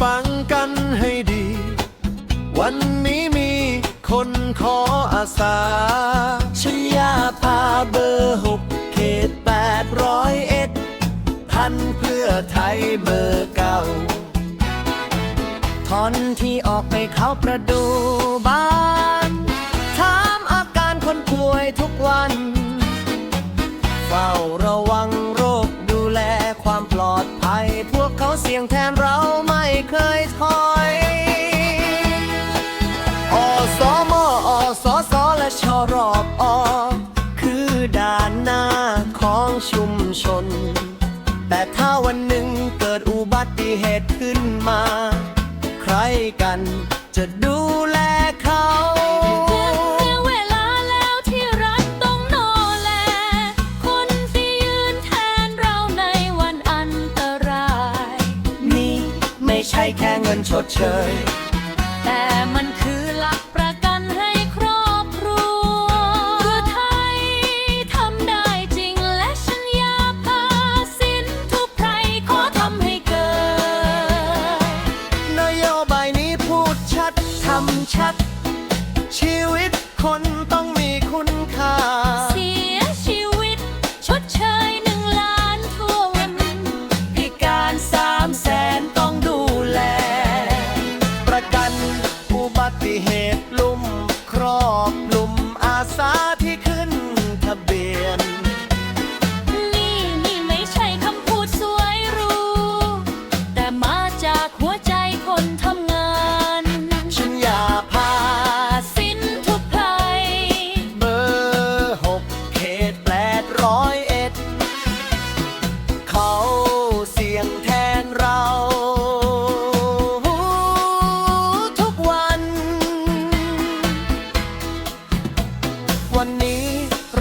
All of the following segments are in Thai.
ฟังกันให้ดี วันนี้มีคนขออาสาฉันอยาพาเบอร์หกเขตแปดร้อยเอ็ดพันเพื่อไทยเบอร์เก้าทอนที่ออกไปเข้าประดูบ้านถามอาการคนป่วยทุกวัน เฝ้าระวังโรคดูแลความปลอดภัย พวกเขาเสี่ยงแทนเราม่เวันหนึ่งเกิดอุบัติเหตุขึ้นมา ใครกันจะดูแลเขาถึงเวลาแล้วที่รัฐต้องโนแลคนที่ยืนแทนเราในวันอันตรายนี่ไม่ใช่แค่เงินชดเชย แต่มันคือ ชัดทำชัด ชีวิตคนต้องมีคุณค่า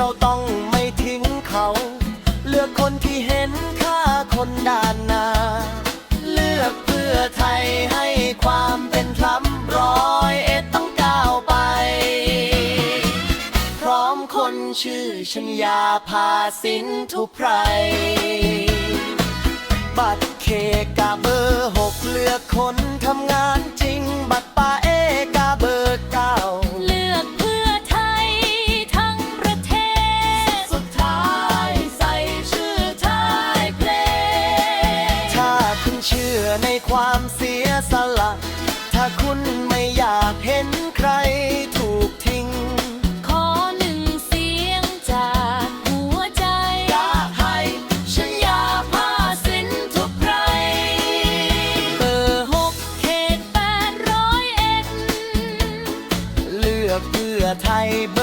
เราต้องไม่ทิ้งเขา เลือกคนที่เห็นค่าคนด้านหน้า เลือกเพื่อไทยให้ความเป็นธรรมร้อยเอ็ดต้องก้าวไป พร้อมคนชื่อชัญญาพาสินทุไพรบัตรเคกาเบอร์หกเลือกคนทำงาน ความเสียสละ ถ้าคุณไม่อยากเห็นใครถูกทิ้ง ขอหนึ่งเสียงจากหัวใจอยากให้ฉันอยากพาสินทุกไพรเบอร์หกเขตแปดร้อยเอ็ด เลือกเพื่อไทยเบอร์